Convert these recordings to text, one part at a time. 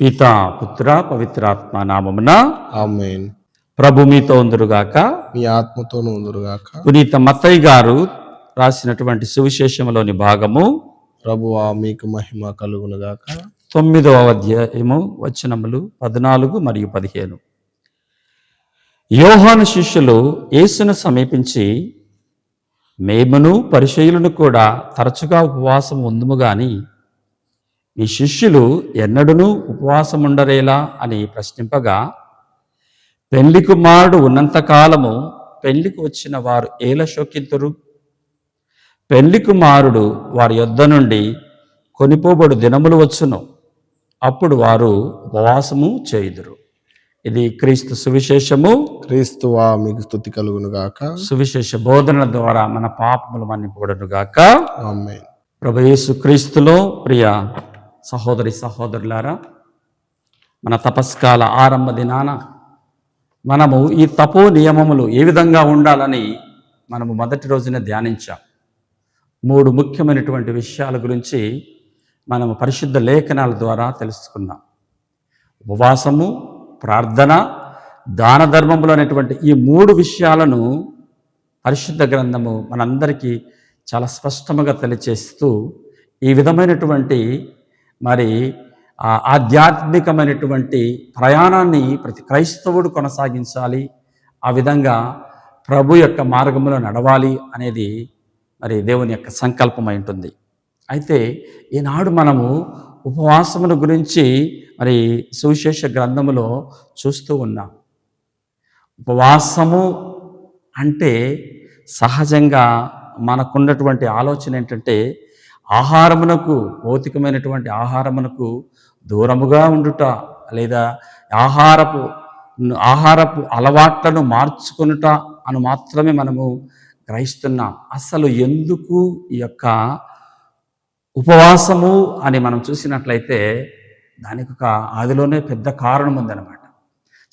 పిత పుత్ర పవిత్రాత్మ నామమున ఆమెన్. ప్రభు మీతో ఉందరుగాక. మీ ఆత్మతోనూ ఉందురుగాక. పునీత మత్తయ్య గారు రాసినటువంటి సువిశేషములోని భాగము ప్రభువా మీకు మహిమ కలుగునుగాక. తొమ్మిదవ అధ్యాయము వచనములు పద్నాలుగు మరియు పదిహేను. యోహాను శిష్యులు యేసును సమీపించి మేమును పరిచయులను కూడా తరచుగా ఉపవాసం ఉందుము గాని మీ శిష్యులు ఎన్నడూనూ ఉపవాసం ఉండరేలా అని ప్రశ్నింపగా పెళ్ళి కుమారుడు ఉన్నంతకాలము పెళ్ళికి వచ్చిన వారు ఏల శోకింతురు? పెళ్ళి కుమారుడు వారి యొద్ద నుండి కొనిపోబడు దినములు వచ్చును. అప్పుడు వారు ఉపవాసము చేయుదురు. ఇది క్రీస్తు సువిశేషము. క్రీస్తువా మీకు స్థుతి కలుగునుగాక సువిశేష బోధనల ద్వారా మన పాపములు మన్నిపోవడను గాక. ప్రభు యేసు క్రీస్తులో ప్రియ సహోదరి సహోదరులారా మన తపస్కాల ఆరంభ దినాన మనము ఈ తపో నియమములు ఏ విధంగా ఉండాలని మనము మొదటి రోజున ధ్యానించాం. మూడు ముఖ్యమైనటువంటి విషయాల గురించి మనము పరిశుద్ధ లేఖనాల ద్వారా తెలుసుకున్నాం. ఉపవాసము ప్రార్థన దాన ధర్మములు అనేటువంటి ఈ మూడు విషయాలను పరిశుద్ధ గ్రంథము మనందరికీ చాలా స్పష్టముగా తెలియచేస్తూ ఈ విధమైనటువంటి మరి ఆధ్యాత్మికమైనటువంటి ప్రయాణాన్ని ప్రతి క్రైస్తవుడు కొనసాగించాలి ఆ విధంగా ప్రభు యొక్క మార్గంలో నడవాలి అనేది మరి దేవుని యొక్క సంకల్పమై ఉంటుంది. అయితే ఈనాడు మనము ఉపవాసమును గురించి మరి సువిశేష గ్రంథములో చూస్తూ ఉన్నాం. ఉపవాసము అంటే సహజంగా మనకున్నటువంటి ఆలోచన ఏంటంటే ఆహారమునకు భౌతికమైనటువంటి ఆహారమునకు దూరముగా ఉండుట లేదా ఆహారపు ఆహారపు అలవాట్లను మార్చుకొనుట అని మాత్రమే మనము గ్రహిస్తున్నాం. అసలు ఎందుకు ఈ యొక్క ఉపవాసము అని మనం చూసినట్లయితే దానికి ఒక ఆదిలోనే పెద్ద కారణం ఉందన్నమాట.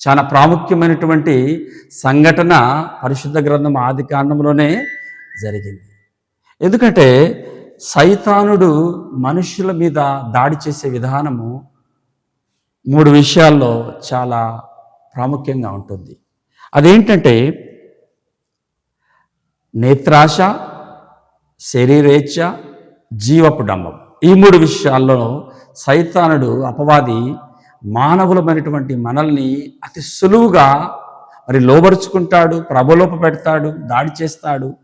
చాలా ప్రాముఖ్యమైనటువంటి సంఘటన పరిశుద్ధ గ్రంథం ఆది కాండంలోనే జరిగింది. ఎందుకంటే సైతానుడు మనుషుల మీద దాడి చేసే విధానము మూడు విషయాల్లో చాలా ప్రాముఖ్యంగా ఉంటుంది. అదేంటంటే నేత్రాశ శరీరేచ్ఛ జీవపు డంబం ఈ మూడు విషయాల్లో సైతానుడు అపవాది మానవులమైనటువంటి మనల్ని అతి సులువుగా మరి లోబరుచుకుంటాడు ప్రబలోప పెడతాడు దాడి చేస్తాడు.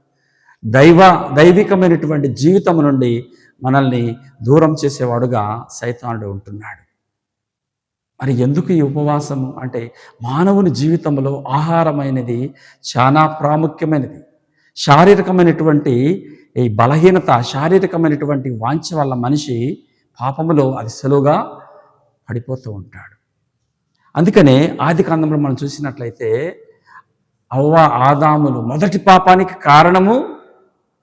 దైవ దైవికమైనటువంటి జీవితం నుండి మనల్ని దూరం చేసేవాడుగా సైతానుడు ఉంటున్నాడు. మరి ఎందుకు ఈ ఉపవాసము? అంటే మానవుని జీవితంలో ఆహారమైనది చాలా ప్రాముఖ్యమైనది. శారీరకమైనటువంటి ఈ బలహీనత శారీరకమైనటువంటి వాంఛ వల్ల మనిషి పాపములో అది సులువుగా పడిపోతూ ఉంటాడు. అందుకనే ఆది కాండంలో మనం చూసినట్లయితే అవ్వ ఆదాములు మొదటి పాపానికి కారణము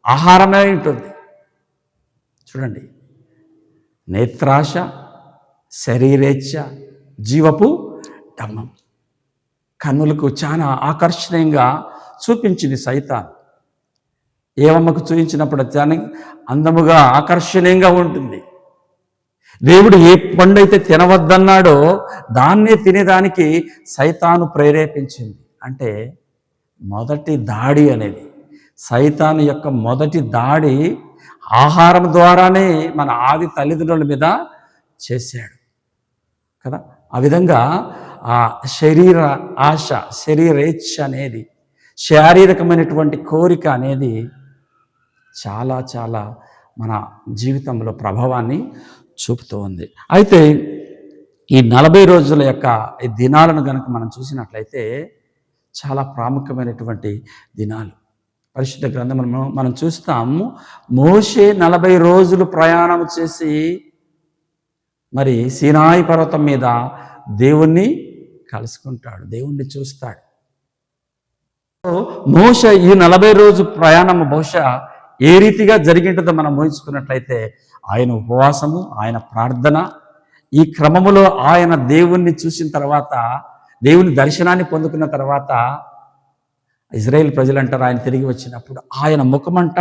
ఆహారమే ఉంటుంది. చూడండి. నేత్రాశ శరీరేచ్ఛ జీవపు డమ్మం కన్నులకు చాలా ఆకర్షణీయంగా చూపించింది సైతాన్. ఏవమ్మకు చూపించినప్పుడు చాలా అందముగా ఆకర్షణీయంగా ఉంటుంది. దేవుడు ఏ పండు అయితే తినవద్దన్నాడో దాన్నే తినేదానికి సైతాను ప్రేరేపించింది. అంటే మొదటి దాడి అనేది. సైతాను యొక్క మొదటి దాడి ఆహారం ద్వారానే మన ఆది తల్లిదండ్రుల మీద చేశాడు. కదా? ఆ విధంగా ఆ శరీర ఆశ శరీరేచ్ఛ అనేది శారీరకమైనటువంటి కోరిక అనేది చాలా చాలా మన జీవితంలో ప్రభావాన్ని చూపుతూ ఉంది. అయితే ఈ నలభై రోజుల యొక్క ఈ దినాలను కనుక మనం చూసినట్లయితే చాలా ప్రాముఖ్యమైనటువంటి దినాలు. పరిశుద్ధ గ్రంథములను మనం చూస్తాము. మోషే నలభై రోజులు ప్రయాణం చేసి మరి సీనాయి పర్వతం మీద దేవుణ్ణి కలుసుకుంటాడు దేవుణ్ణి చూస్తాడు. మోష ఈ నలభై రోజు ప్రయాణం బహుశా ఏ రీతిగా జరిగింటుందో మనం ఊహించుకున్నట్లయితే ఆయన ఉపవాసము ఆయన ప్రార్థన ఈ క్రమములో ఆయన దేవుణ్ణి చూసిన తర్వాత దేవుని దర్శనాన్ని పొందుకున్న తర్వాత ఇజ్రాయేల్ ప్రజలు అంటారు ఆయన తిరిగి వచ్చినప్పుడు ఆయన ముఖమంట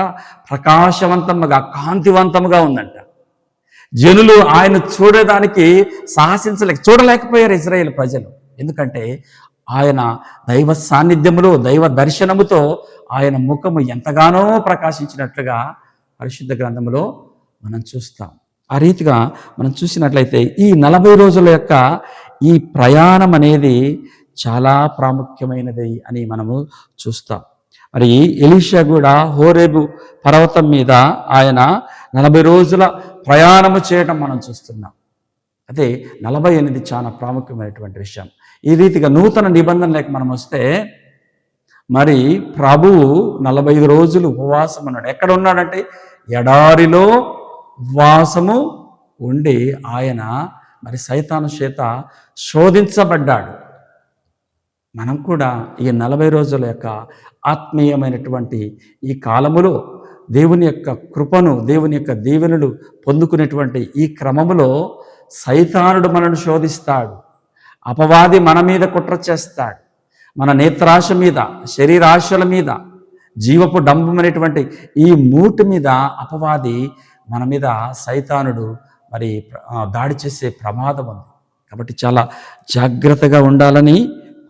ప్రకాశవంతంగా కాంతివంతముగా ఉందంట. జనులు ఆయన చూడడానికి సాహసించలేక చూడలేకపోయారు ఇజ్రాయేల్ ప్రజలు. ఎందుకంటే ఆయన దైవ సాన్నిధ్యములో దైవ దర్శనముతో ఆయన ముఖము ఎంతగానో ప్రకాశించినట్లుగా పరిశుద్ధ గ్రంథములో మనం చూస్తాం. ఆ రీతిగా మనం చూసినట్లయితే ఈ నలభై రోజుల యొక్క ఈ ప్రయాణం అనేది చాలా ప్రాముఖ్యమైనది అని మనము చూస్తాం. మరి ఎలీషా కూడా హోరేబు పర్వతం మీద ఆయన నలభై రోజుల ప్రయాణము చేయడం మనం చూస్తున్నాం. అదే నలభై అనేది చాలా ప్రాముఖ్యమైనటువంటి విషయం. ఈ రీతిగా నూతన నిబంధనలకు మనం వస్తే మరి ప్రభువు నలభై ఐదు రోజులు ఉపవాసం ఉన్నాడు. ఎక్కడ ఉన్నాడంటే ఎడారిలో ఉపవాసము ఉండి ఆయన మరి సైతాను చేత శోధించబడ్డాడు. మనం కూడా ఈ నలభై రోజుల యొక్క ఆత్మీయమైనటువంటి ఈ కాలములో దేవుని యొక్క కృపను దేవుని యొక్క దీవెనలు పొందుకునేటువంటి ఈ క్రమములో సైతానుడు మనను శోధిస్తాడు. అపవాది మన మీద కుట్ర చేస్తాడు. మన నేత్రాశ మీద శరీరాశల మీద జీవపు డంబమైనటువంటి ఈ మూటి మీద అపవాది మన మీద సైతానుడు మరి దాడి చేసే ప్రమాదం ఉంది. కాబట్టి చాలా జాగ్రత్తగా ఉండాలని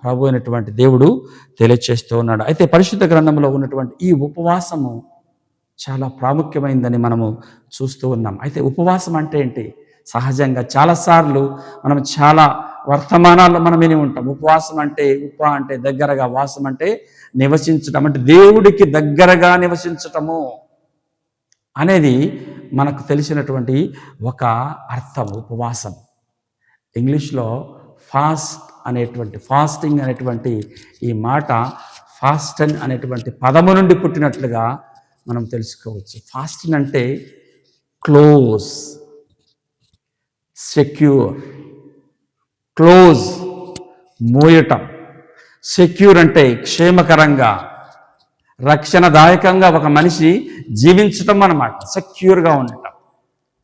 ప్రభు అయినటువంటి దేవుడు తెలియచేస్తూ ఉన్నాడు. అయితే పరిశుద్ధ గ్రంథంలో ఉన్నటువంటి ఈ ఉపవాసము చాలా ప్రాముఖ్యమైందని మనము చూస్తూ ఉన్నాం. అయితే ఉపవాసం అంటే ఏంటి? సహజంగా చాలాసార్లు మనం చాలా వర్తమానాల్లో మనం విని ఉంటాం. ఉపవాసం అంటే ఉప అంటే దగ్గరగా వాసం అంటే నివసించటం. అంటే దేవుడికి దగ్గరగా నివసించటము అనేది మనకు తెలిసినటువంటి ఒక అర్థం ఉపవాసం. ఇంగ్లీష్లో ఫాస్ట్ అనేటువంటి ఫాస్టింగ్ అనేటువంటి ఈ మాట ఫాస్టన్ అనేటువంటి పదము నుండి పుట్టినట్లుగా మనం తెలుసుకోవచ్చు. ఫాస్టింగ్ అంటే క్లోజ్ సెక్యూర్ క్లోజ్ మోయటం. సెక్యూర్ అంటే క్షేమకరంగా రక్షణదాయకంగా ఒక మనిషి జీవించటం అన్నమాట. సెక్యూర్గా ఉండటం.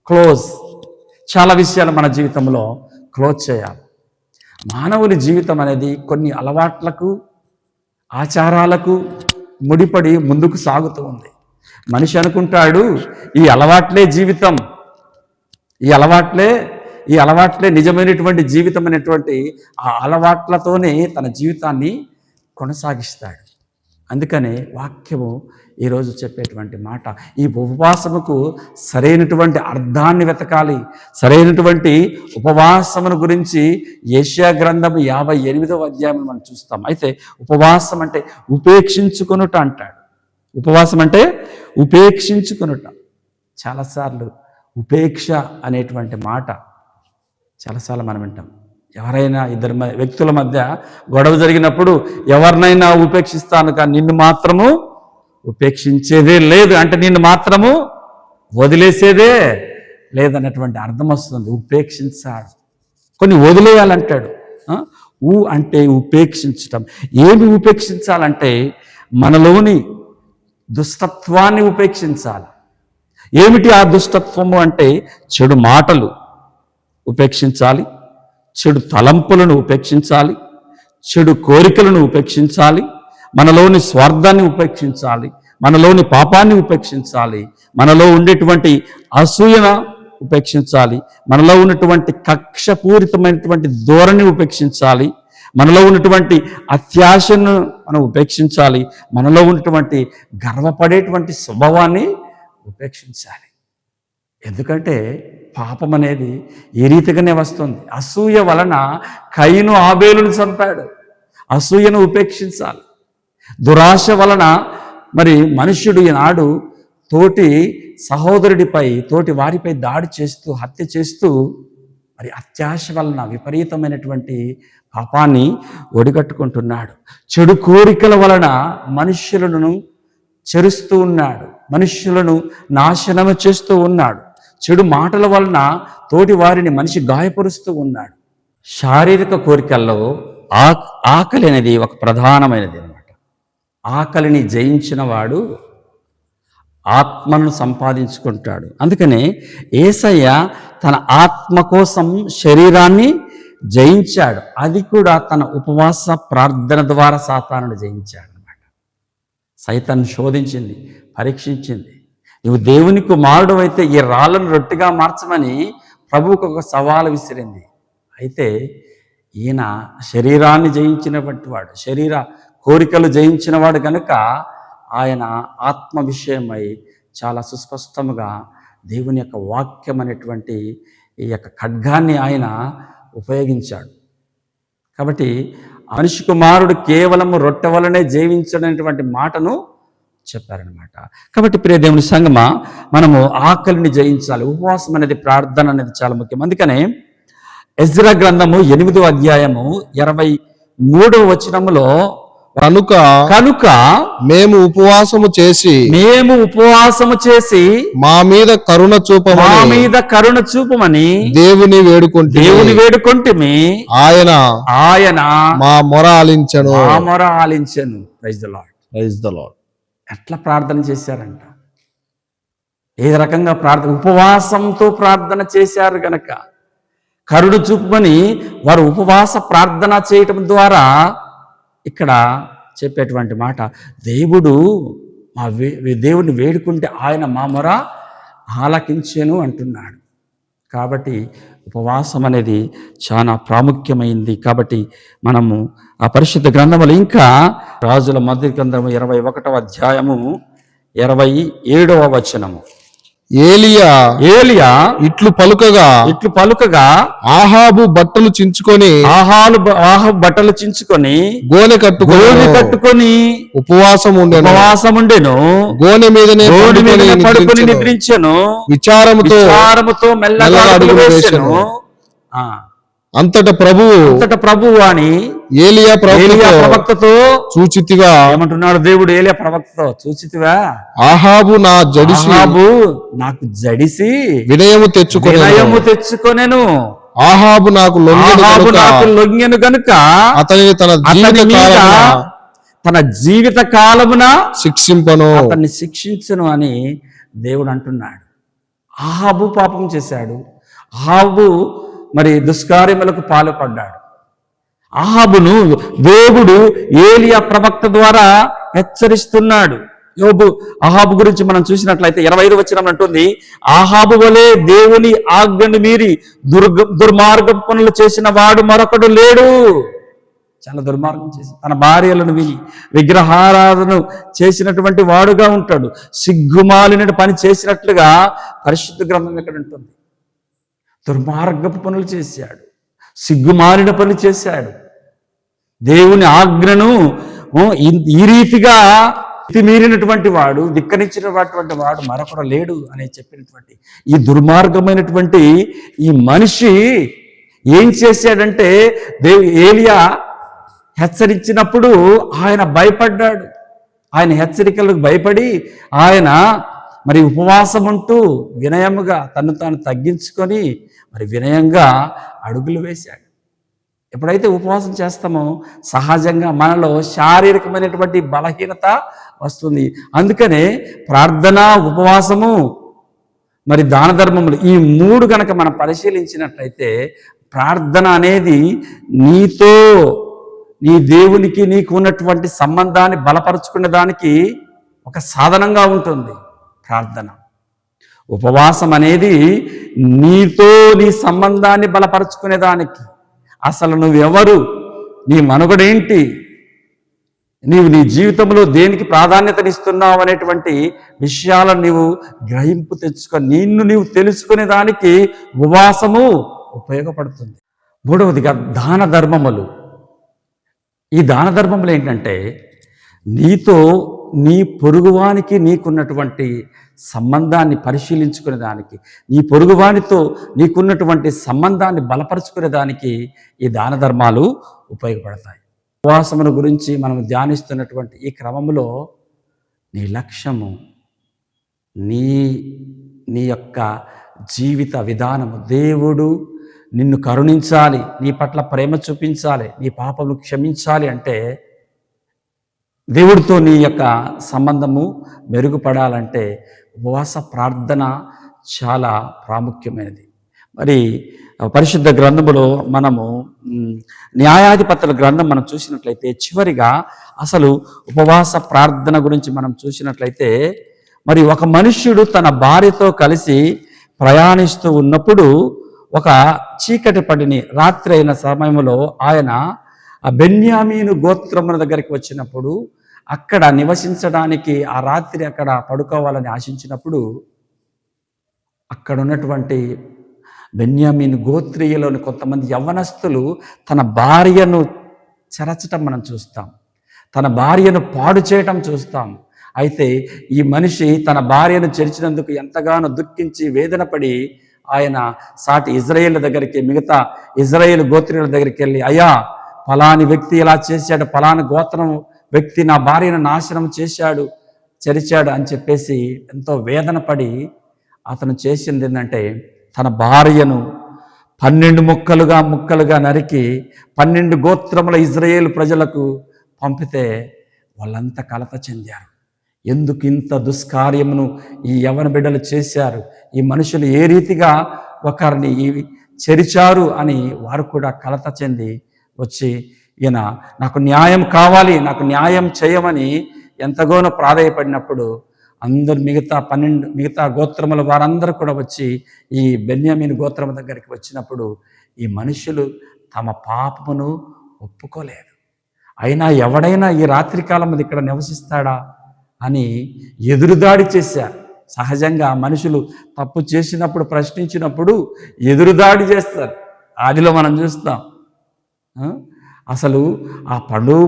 క్లోజ్. చాలా విషయాలు మన జీవితంలో క్లోజ్ చేయాలి. మానవుని జీవితం అనేది కొన్ని అలవాట్లకు ఆచారాలకు ముడిపడి ముందుకు సాగుతూ ఉంది. మనిషి అనుకుంటాడు ఈ అలవాట్లే జీవితం. ఈ అలవాట్లే ఈ అలవాట్లే నిజమైనటువంటి జీవితం అనేటువంటి ఆ అలవాట్లతోనే తన జీవితాన్ని కొనసాగిస్తాడు. అందుకనే వాక్యము ఈరోజు చెప్పేటువంటి మాట. ఈ ఉపవాసముకు సరైనటువంటి అర్థాన్ని వెతకాలి. సరైనటువంటి ఉపవాసమును గురించి ఏషియా గ్రంథం యాభై ఎనిమిదవ అధ్యాయం మనం చూస్తాం. అయితే ఉపవాసం అంటే ఉపేక్షించుకొనుట అంటాడు. ఉపవాసం అంటే ఉపేక్షించుకొనుట. చాలాసార్లు ఉపేక్ష అనేటువంటి మాట చాలాసార్లు మనం వింటాం. ఎవరైనా ఇద్దరు మ- వ్యక్తుల మధ్య గొడవ జరిగినప్పుడు ఎవరినైనా ఉపేక్షిస్తాను కానీ నిన్ను మాత్రము ఉపేక్షించేదే లేదు. అంటే నిన్ను మాత్రము వదిలేసేదే లేదన్నటువంటి అర్థం వస్తుంది. ఉపేక్షించాడు. కొన్ని వదిలేయాలంటాడు. ఊ అంటే ఉపేక్షించటం. ఏమి ఉపేక్షించాలంటే మనలోని దుష్టత్వాన్ని ఉపేక్షించాలి. ఏమిటి ఆ దుష్టత్వము అంటే చెడు మాటలు ఉపేక్షించాలి. చెడు తలంపులను ఉపేక్షించాలి చెడు కోరికలను ఉపేక్షించాలి మనలోని స్వార్థాన్ని ఉపేక్షించాలి మనలోని పాపాన్ని ఉపేక్షించాలి మనలో ఉండేటువంటి అసూయన ఉపేక్షించాలి మనలో ఉన్నటువంటి కక్షపూరితమైనటువంటి ధోరణి ఉపేక్షించాలి మనలో ఉన్నటువంటి అత్యాశను మనం ఉపేక్షించాలి మనలో ఉన్నటువంటి గర్వపడేటువంటి స్వభావాన్ని ఉపేక్షించాలి. ఎందుకంటే పాపం అనేది ఈ రీతిగానే వస్తుంది. అసూయ వలన కయ్యను ఆబేలును చంపాడు. అసూయను ఉపేక్షించాలి. దురాశ వలన మరి మనుష్యుడు ఈనాడు తోటి సహోదరుడిపై తోటి వారిపై దాడి చేస్తూ హత్య చేస్తూ మరి అత్యాశ వలన విపరీతమైనటువంటి పాపాన్ని ఒడిగట్టుకుంటున్నాడు. చెడు కోరికల వలన మనుష్యులను చెరుస్తూ ఉన్నాడు. మనుష్యులను నాశనము చేస్తూ ఉన్నాడు. చెడు మాటల వలన తోటి వారిని మనిషి గాయపరుస్తూ ఉన్నాడు. శారీరక కోరికల్లో ఆ ఆకలి అనేది ఒక ప్రధానమైనది అనమాట ఆకలిని జయించిన వాడు ఆత్మను సంపాదించుకుంటాడు. అందుకనే ఏసయ్య తన ఆత్మ కోసం శరీరాన్ని జయించాడు. అది కూడా తన ఉపవాస ప్రార్థన ద్వారా సాతానుడు జయించాడు అనమాట సైతాన్ని శోధించింది పరీక్షించింది. నువ్వు దేవుని కుమారుడు అయితే ఈ రాళ్ళను రొట్టిగా మార్చమని ప్రభువుకు ఒక సవాలు విసిరింది. అయితే ఈయన శరీరాన్ని జయించినటువంటి వాడు శరీర కోరికలు జయించినవాడు కనుక ఆయన ఆత్మ విషయమై చాలా సుస్పష్టముగా దేవుని యొక్క వాక్యం అనేటువంటి ఈ యొక్క ఖడ్గాన్ని ఆయన ఉపయోగించాడు. కాబట్టి మనిషి కుమారుడు కేవలం రొట్టె వలనే జీవించడనేటువంటి మాటను చెప్పారనమాట కాబట్టి ప్రియ దేవుని సంగమా మనము ఆకలిని జయించాలి. ఉపవాసం అనేది ప్రార్థన అనేది చాలా ముఖ్యం. అందుకనే ఎజ్రా గ్రంథము ఎనిమిదో అధ్యాయము ఇరవై మూడవ వచనములో కనుక కనుక మేము ఉపవాసము చేసి మేము ఉపవాసము చేసి మా మీద కరుణ మా చూపమని మీద కరుణ చూపమని దేవుని వేడుకుంటే దేవుని వేడుకొంటిమి. ఆయన ఆయన మా మొర ఆలించను. మా మొర ఆలించెను. Praise the lord praise the lord ఎట్లా ప్రార్థన చేశారంట? ఏ రకంగా ప్రార్థన ఉపవాసంతో ప్రార్థన చేశారు గనక. కరుడు చూపుమని వారు ఉపవాస ప్రార్థన చేయటం ద్వారా ఇక్కడ చెప్పేటువంటి మాట దేవుడు మా వే దేవుడిని వేడుకుంటే ఆయన మా మొర ఆలకించాను అంటున్నాడు. కాబట్టి ఉపవాసం అనేది చాలా ప్రాముఖ్యమైంది. కాబట్టి మనము ఆ పరిశుద్ధ గ్రంథములు ఇంకా రాజుల మొదటి గ్రంథము ఇరవై ఒకటవ అధ్యాయము ఇరవై ఏడవ వచనము. ఏలియా ఏలియా ఇట్లు పలుకగా ఇట్లు పలుకగా ఆహాబు బట్టలు చించుకొని ఆహాలు ఆహ బట్టలు చించుకొని గోనె కట్టుకొని గోని కట్టుకొని ఉపవాసం ఉండెను. ఉపవాసం ఉండెను. గోనె మీదనే గోని మీద పండుకొని నిద్రించెను. విచారముతో విచారముతో మెల్లగా అడుగులు వేసెను. అంతట ప్రభువు అంతట ప్రభువు అని ఏలియా ప్రవక్తతో సూచితిగా ఏమంటున్నాడు దేవుడు ఏలియా ప్రవక్తతో? చూచితివా ఆహాబు నా జడిసి ఆహాబు నాకు జడిసి వినయము తెచ్చుకొని వినయము తెచ్చుకొనెను. ఆహాబు నాకు ఆహాబు నాకు లొంగెను గనుక తన జీవిత అతని కాలమున తన జీవిత కాలమున శిక్షింపను. అతన్ని శిక్షించను అని దేవుడు అంటున్నాడు. ఆహాబు పాపం చేశాడు. ఆహాబు మరి దుష్కార్యములకు పాల్పడ్డాడు. ఆహాబును దేవుడు ఏలియా ప్రవక్త ద్వారా హెచ్చరిస్తున్నాడు. యోబు ఆహాబు గురించి మనం చూసినట్లయితే ఇరవై ఐదు వచ్చిన అంటుంది ఆహాబు వలె దేవుని ఆజ్ఞను మీరి దుర్గ దుర్మార్గ పనులు చేసిన వాడు మరొకడు లేడు. చాలా దుర్మార్గం చేసి తన భార్యలను విని విగ్రహారాధన చేసినటువంటి వాడుగా ఉంటాడు. సిగ్గుమాలిన పని చేసినట్లుగా పరిశుద్ధ గ్రంథం ఇక్కడ ఉంటుంది. దుర్మార్గపు పనులు చేశాడు. సిగ్గుమారిన పని చేశాడు. దేవుని ఆజ్ఞను ఈ- రీతిగా మీరినటువంటి వాడు ధిక్కరించినటువంటి వాడు మరొకడు లేడు అని చెప్పినటువంటి ఈ దుర్మార్గమైనటువంటి ఈ మనిషి ఏం చేశాడంటే దేవు ఏలియా హెచ్చరించినప్పుడు ఆయన భయపడ్డాడు. ఆయన హెచ్చరికలకు భయపడి ఆయన మరి ఉపవాసం అంటూ వినయముగా తను తాను తగ్గించుకొని మరి వినయంగా అడుగులు వేశాడు. ఎప్పుడైతే ఉపవాసం చేస్తామో సహజంగా మనలో శారీరకమైనటువంటి బలహీనత వస్తుంది. అందుకనే ప్రార్థన ఉపవాసము మరి దాన ధర్మములు ఈ మూడు కనుక మనం పరిశీలించినట్లయితే ప్రార్థన అనేది నీతో నీ దేవునికి నీకు ఉన్నటువంటి సంబంధాన్ని బలపరుచుకునే దానికి ఒక సాధనంగా ఉంటుంది. ప్రార్థన. ఉపవాసం అనేది నీతో నీ సంబంధాన్ని బలపరుచుకునే దానికి. అసలు నువ్వెవరు? నీ మనుగడేంటి? నీవు నీ జీవితంలో దేనికి ప్రాధాన్యతనిస్తున్నావు అనేటువంటి విషయాలను నీవు గ్రహింపు తెచ్చుకొని నిన్ను నీవు తెలుసుకునే దానికి ఉపవాసము ఉపయోగపడుతుంది. మూడవదిగా దాన ధర్మములు. ఈ దాన ధర్మములు ఏంటంటే నీతో నీ పొరుగువానికి నీకున్నటువంటి సంబంధాన్ని పరిశీలించుకునే దానికి నీ పొరుగువానితో నీకున్నటువంటి సంబంధాన్ని బలపరుచుకునే దానికి ఈ దాన ధర్మాలు ఉపయోగపడతాయి. ఉపవాసముల గురించి మనం ధ్యానిస్తున్నటువంటి ఈ క్రమంలో నీ లక్ష్యము నీ నీ యొక్క జీవిత విధానము. దేవుడు నిన్ను కరుణించాలి నీ పట్ల ప్రేమ చూపించాలి నీ పాపము క్షమించాలి అంటే దేవుడితో నీ యొక్క సంబంధము మెరుగుపడాలంటే ఉపవాస ప్రార్థన చాలా ప్రాముఖ్యమైనది. మరి పరిశుద్ధ గ్రంథములో మనము న్యాయాధిపతుల గ్రంథం మనం చూసినట్లయితే చివరిగా అసలు ఉపవాస ప్రార్థన గురించి మనం చూసినట్లయితే మరి ఒక మనుష్యుడు తన భార్యతో కలిసి ప్రయాణిస్తూ ఉన్నప్పుడు ఒక చీకటి పడిని రాత్రి అయిన సమయంలో ఆయన ఆ బెన్యామీను గోత్రముల దగ్గరికి వచ్చినప్పుడు అక్కడ నివసించడానికి ఆ రాత్రి అక్కడ పడుకోవాలని ఆశించినప్పుడు అక్కడ ఉన్నటువంటి బెన్యామీన్ గోత్రీయలోని కొంతమంది యవ్వనస్తులు తన భార్యను చెరచటం మనం చూస్తాం. తన భార్యను పాడు చేయటం చూస్తాం. అయితే ఈ మనిషి తన భార్యను చెరిచినందుకు ఎంతగానో దుఃఖించి వేదనపడి ఆయన సాటి ఇజ్రాయేల్ దగ్గరికి మిగతా ఇజ్రాయేల్ గోత్రీయుల దగ్గరికి వెళ్ళి అయ్యా ఫలాని వ్యక్తి ఇలా చేశాడు ఫలాని గోత్రం వ్యక్తి నా భార్యను నాశనం చేశాడు చరిచాడు అని చెప్పేసి ఎంతో వేదన పడి అతను చేసింది ఏంటంటే తన భార్యను పన్నెండు ముక్కలుగా ముక్కలుగా నరికి పన్నెండు గోత్రముల ఇజ్రాయేల్ ప్రజలకు పంపితే వాళ్ళంతా కలత చెందారు. ఎందుకు ఇంత దుష్కార్యమును ఈ యవన బిడ్డలు చేశారు? ఈ మనుషులు ఏ రీతిగా ఒకరిని చెరిచారు అని వారు కూడా కలత చెంది వచ్చి ఈయన నాకు న్యాయం కావాలి నాకు న్యాయం చేయమని ఎంతగానో ప్రాధాయపడినప్పుడు అందరు మిగతా పన్నెండు మిగతా గోత్రముల వారందరూ కూడా వచ్చి ఈ బెన్యామీన్ గోత్రం దగ్గరికి వచ్చినప్పుడు ఈ మనుషులు తమ పాపమును ఒప్పుకోలేదు. అయినా ఎవడైనా ఈ రాత్రికాలం అది ఇక్కడ నివసిస్తాడా అని ఎదురుదాడి చేశారు. సహజంగా మనుషులు తప్పు చేసినప్పుడు ప్రశ్నించినప్పుడు ఎదురుదాడి చేస్తారు. ఆదిలో మనం చూస్తాం. అసలు ఆ పండు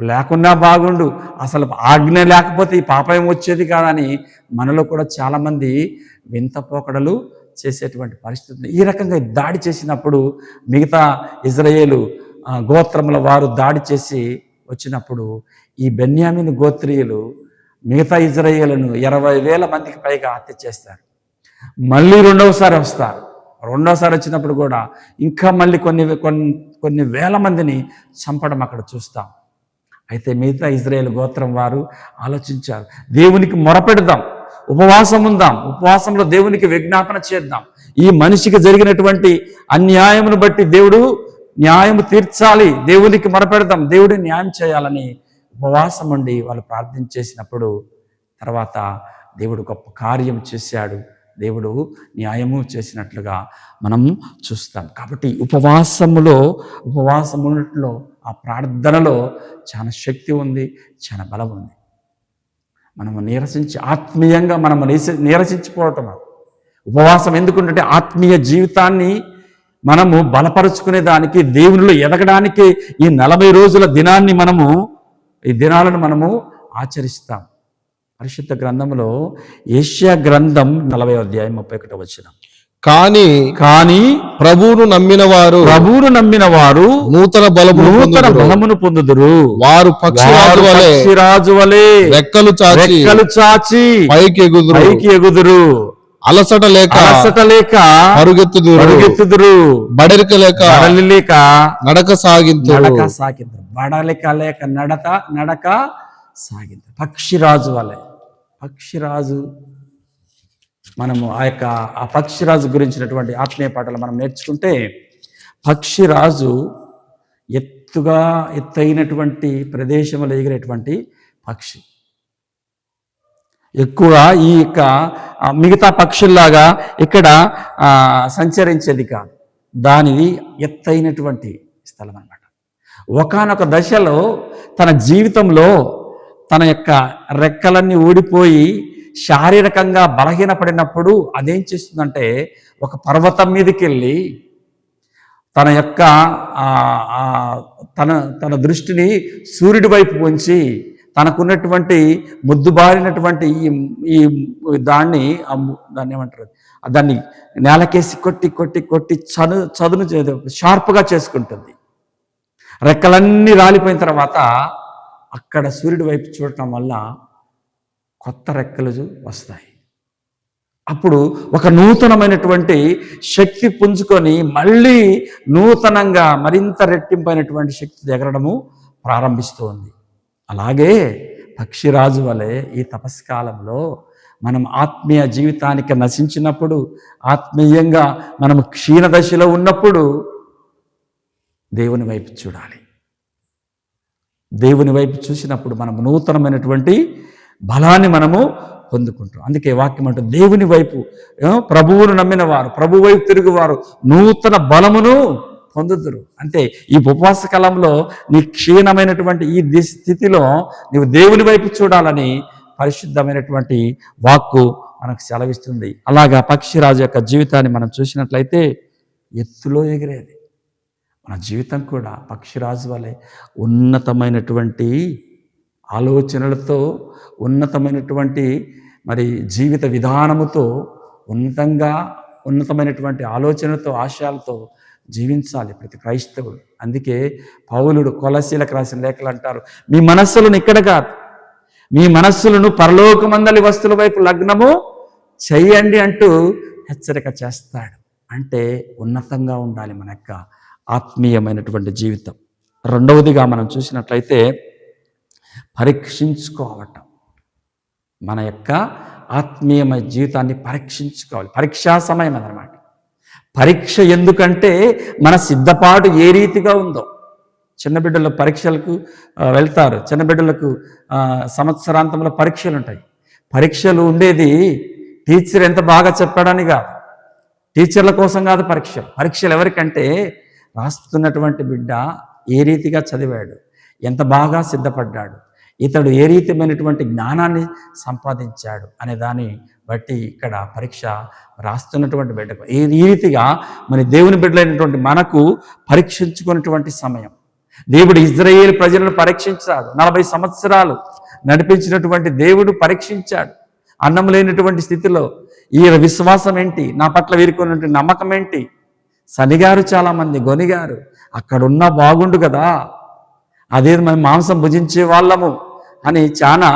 లేకుండా బాగుండు. అసలు ఆజ్ఞ లేకపోతే ఈ పాపం వచ్చేది కాదని మనలో కూడా చాలామంది వింత పోకడలు చేసేటువంటి పరిస్థితి ఈ రకంగా దాడి చేసినప్పుడు మిగతా ఇజ్రాయేలు గోత్రముల వారు దాడి చేసి వచ్చినప్పుడు ఈ బెన్యామిన్ గోత్రీయులు మిగతా ఇజ్రాయేలును ఇరవై వేల మందికి పైగా హత్య చేస్తారు. మళ్ళీ రెండవసారి వస్తారు. రెండోసారి వచ్చినప్పుడు కూడా ఇంకా మళ్ళీ కొన్ని కొన్ని కొన్ని వేల మందిని చంపడం అక్కడ చూస్తాం. అయితే మిగతా ఇజ్రాయేల్ గోత్రం వారు ఆలోచించారు దేవునికి మొరపెడదాం ఉపవాసం ఉందాం ఉపవాసంలో దేవునికి విజ్ఞాపన చేద్దాం. ఈ మనిషికి జరిగినటువంటి అన్యాయమును బట్టి దేవుడు న్యాయం తీర్చాలి దేవునికి మొరపెడదాం దేవుడు న్యాయం చేయాలని ఉపవాసం ఉండి వాళ్ళు ప్రార్థన చేసినప్పుడు తర్వాత దేవుడు గొప్ప కార్యం చేశాడు. దేవుడు న్యాయము చేసినట్లుగా మనం చూస్తాం. కాబట్టి ఉపవాసములో ఉపవాసములో ఆ ప్రార్థనలో చాలా శక్తి ఉంది చాలా బలం ఉంది. మనము నీరసించి ఆత్మీయంగా మనము నీరసి నీరసించిపోవటం ఉపవాసం ఎందుకుంటే ఆత్మీయ జీవితాన్ని మనము బలపరుచుకునే దానికి దేవునిలో ఎదగడానికి ఈ నలభై రోజుల దినాన్ని మనము ఈ దినాలను మనము ఆచరిస్తాం. పరిశుద్ధ గ్రంథంలో ఏషియా గ్రంథం నలభై అధ్యాయం ముప్పై ఒకటో వచ్చిన కానీ కానీ ప్రభువును నమ్మిన వారు ప్రభువును నమ్మిన వారు నూతన బలము నూతన బలమును పొందుదురు. వారు పక్షిరాజు వలె పక్షిరాజు వలె రెక్కలు చాచి రెక్కలు చాచి పైకి ఎగుదురు పైకి ఎగుదురు. అలసట లేక అలసట లేక పరుగెత్తుదురు. పరుగెత్తుదురు. బడరిక లేక బడలి లేక నడక సాగింతురు. నడక సాగింది బడలిక లేక నడత నడక సాగింది పక్షిరాజు వలె. పక్షిరాజు మనము ఆ యొక్క ఆ పక్షిరాజు గురించినటువంటి ఆత్మీయ పాటలు మనం నేర్చుకుంటే పక్షిరాజు ఎత్తుగా ఎత్తైనటువంటి ప్రదేశంలో ఎగిరేటువంటి పక్షి. ఎక్కువ ఈ యొక్క మిగతా పక్షుల్లాగా ఇక్కడ సంచరించేది కాదు. దానిది ఎత్తైనటువంటి స్థలం అన్నమాట ఒకానొక దశలో తన జీవితంలో తన యొక్క రెక్కలన్నీ ఊడిపోయి శారీరకంగా బలహీనపడినప్పుడు అదేం చేస్తుందంటే ఒక పర్వతం మీదకి వెళ్ళి తన యొక్క తన తన దృష్టిని సూర్యుడి వైపు ఉంచి తనకున్నటువంటి ముద్దుబారినటువంటి ఈ ఈ దాన్ని దాన్ని ఏమంటారు? దాన్ని నేలకేసి కొట్టి కొట్టి కొట్టి చను చదును షార్ప్గా చేసుకుంటుంది. రెక్కలన్నీ రాలిపోయిన తర్వాత అక్కడ సూర్యుడి వైపు చూడటం వల్ల కొత్త రెక్కలు వస్తాయి. అప్పుడు ఒక నూతనమైనటువంటి శక్తి పుంజుకొని మళ్ళీ నూతనంగా మరింత రెట్టింపైనటువంటి శక్తి ఎగరడము ప్రారంభిస్తోంది అలాగే పక్షిరాజు వలె ఈ తపస్కాలంలో మనం ఆత్మీయ జీవితానికి నశించినప్పుడు ఆత్మీయంగా మనం క్షీణ దశలో ఉన్నప్పుడు దేవుని వైపు చూడాలి. దేవుని వైపు చూసినప్పుడు మనం నూతనమైనటువంటి బలాన్ని మనము పొందుకుంటాం. అందుకే వాక్యం అంటే దేవుని వైపు ప్రభువును నమ్మిన వారు ప్రభు వైపు తిరుగువారు నూతన బలమును పొందుతురు అంటే ఈ ఉపవాస కాలంలో నీ క్షీణమైనటువంటి ఈ స్థితిలో నీవు దేవుని వైపు చూడాలని పరిశుద్ధమైనటువంటి వాక్కు మనకు సెలవిస్తుంది. అలాగా పక్షిరాజు యొక్క జీవితాన్ని మనం చూసినట్లయితే ఎత్తులో ఎగిరేది. మన జీవితం కూడా పక్షిరాజు వలె ఉన్నతమైనటువంటి ఆలోచనలతో ఉన్నతమైనటువంటి మరి జీవిత విధానముతో ఉన్నతంగా ఉన్నతమైనటువంటి ఆలోచనలతో ఆశయాలతో జీవించాలి ప్రతి క్రైస్తవుడు. అందుకే పౌలుడు కొలసీలకు రాసిన లేఖలు అంటారు మీ మనస్సులను ఇక్కడ కాదు మీ మనస్సులను పరలోకమందలి వస్తువుల వైపు లగ్నము చెయ్యండి అంటూ హెచ్చరిక చేస్తాడు. అంటే ఉన్నతంగా ఉండాలి మన యొక్క ఆత్మీయమైనటువంటి జీవితం. రెండవదిగా మనం చూసినట్లయితే పరీక్షించుకోవటం. మన యొక్క ఆత్మీయమైన జీవితాన్ని పరీక్షించుకోవాలి. పరీక్షా సమయం అన్నమాట. పరీక్ష ఎందుకంటే మన సిద్ధపాటు ఏ రీతిగా ఉందో. చిన్న బిడ్డలు పరీక్షలకు వెళ్తారు. చిన్న బిడ్డలకు సంవత్సరాంతంలో పరీక్షలు ఉంటాయి. పరీక్షలు ఉండేది టీచర్ ఎంత బాగా చెప్పాడని కాదు. టీచర్ల కోసం కాదు పరీక్ష పరీక్షలు ఎవరికంటే రాస్తున్నటువంటి బిడ్డ ఏ రీతిగా చదివాడు? ఎంత బాగా సిద్ధపడ్డాడు? ఇతడు ఏ రీతిమైనటువంటి జ్ఞానాన్ని సంపాదించాడు? అనే దాన్ని బట్టి ఇక్కడ పరీక్ష రాస్తున్నటువంటి బిడ్డకు. ఈ రీతిగా మరి దేవుని బిడ్డలైనటువంటి మనకు పరీక్షించుకున్నటువంటి సమయం. దేవుడు ఇజ్రాయేల్ ప్రజలను పరీక్షించాడు. నలభై సంవత్సరాలు నడిపించినటువంటి దేవుడు పరీక్షించాడు. అన్నం లేనటువంటి స్థితిలో ఈయన విశ్వాసం ఏంటి నా పట్ల వీరుకున్నటువంటి నమ్మకం ఏంటి శనిగారు చాలామంది గొనిగారు అక్కడున్నా బాగుండు కదా అదే మేము మాంసం భుజించే వాళ్ళము అని చాలా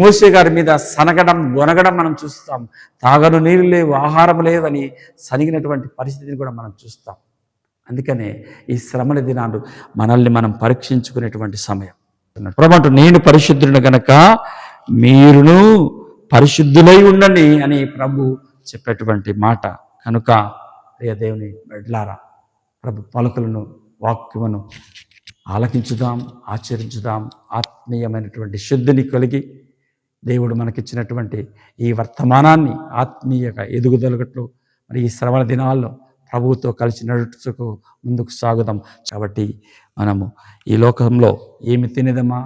మోసే గారి మీద సనగడం గొనగడం మనం చూస్తాం. తాగను నీళ్ళు లేవు ఆహారం లేవని సనిగినటువంటి పరిస్థితిని కూడా మనం చూస్తాం. అందుకనే ఈ శ్రమల దినాలు మనల్ని మనం పరీక్షించుకునేటువంటి సమయం. ప్రభు నేను పరిశుద్ధుడు గనక మీరును పరిశుద్ధులై ఉండండి అని ప్రభు చెప్పేటువంటి మాట. కనుక ప్రియ దేవుని బిడ్లారా ప్రభు పలుకులను వాక్యమును ఆలకించుదాం ఆచరించుదాం ఆత్మీయమైనటువంటి శుద్ధిని కలిగి దేవుడు మనకిచ్చినటువంటి ఈ వర్తమానాన్ని ఆత్మీయగా ఎదుగుదలగట్లు మరి ఈ శ్రవణ దినాల్లో ప్రభువుతో కలిసి నడుచుకు ముందుకు సాగుదాం. కాబట్టి మనము ఈ లోకంలో ఏమి తినేదమా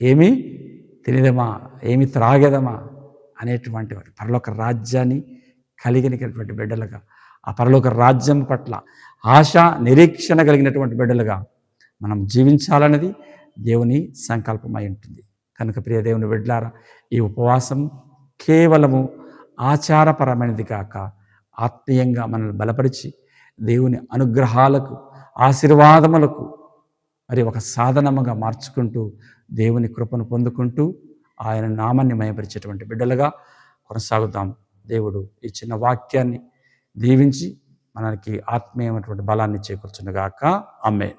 ఏమి తినేదమా ఏమి త్రాగేదమా అనేటువంటి వాటి పరలోక రాజ్యాన్ని కలిగినటువంటి బిడ్డలుగా ఆ పరలోక రాజ్యం పట్ల ఆశ నిరీక్షణ కలిగినటువంటి బిడ్డలుగా మనం జీవించాలన్నది దేవుని సంకల్పమై ఉంటుంది. కనుక ప్రియ దేవుని బిడ్డలారా ఈ ఉపవాసం కేవలము ఆచారపరమైనది కాక ఆత్మీయంగా మనల్ని బలపరిచి దేవుని అనుగ్రహాలకు ఆశీర్వాదములకు మరి ఒక సాధనముగా మార్చుకుంటూ దేవుని కృపను పొందుకుంటూ ఆయన నామాన్ని మయపరిచేటువంటి బిడ్డలుగా కొనసాగుతాం దేవుడు ఈ చిన్న వాక్యాన్ని దీవించి మనకి ఆత్మీయమైనటువంటి బలాన్ని చేకూర్చునుగాక. అమ్మే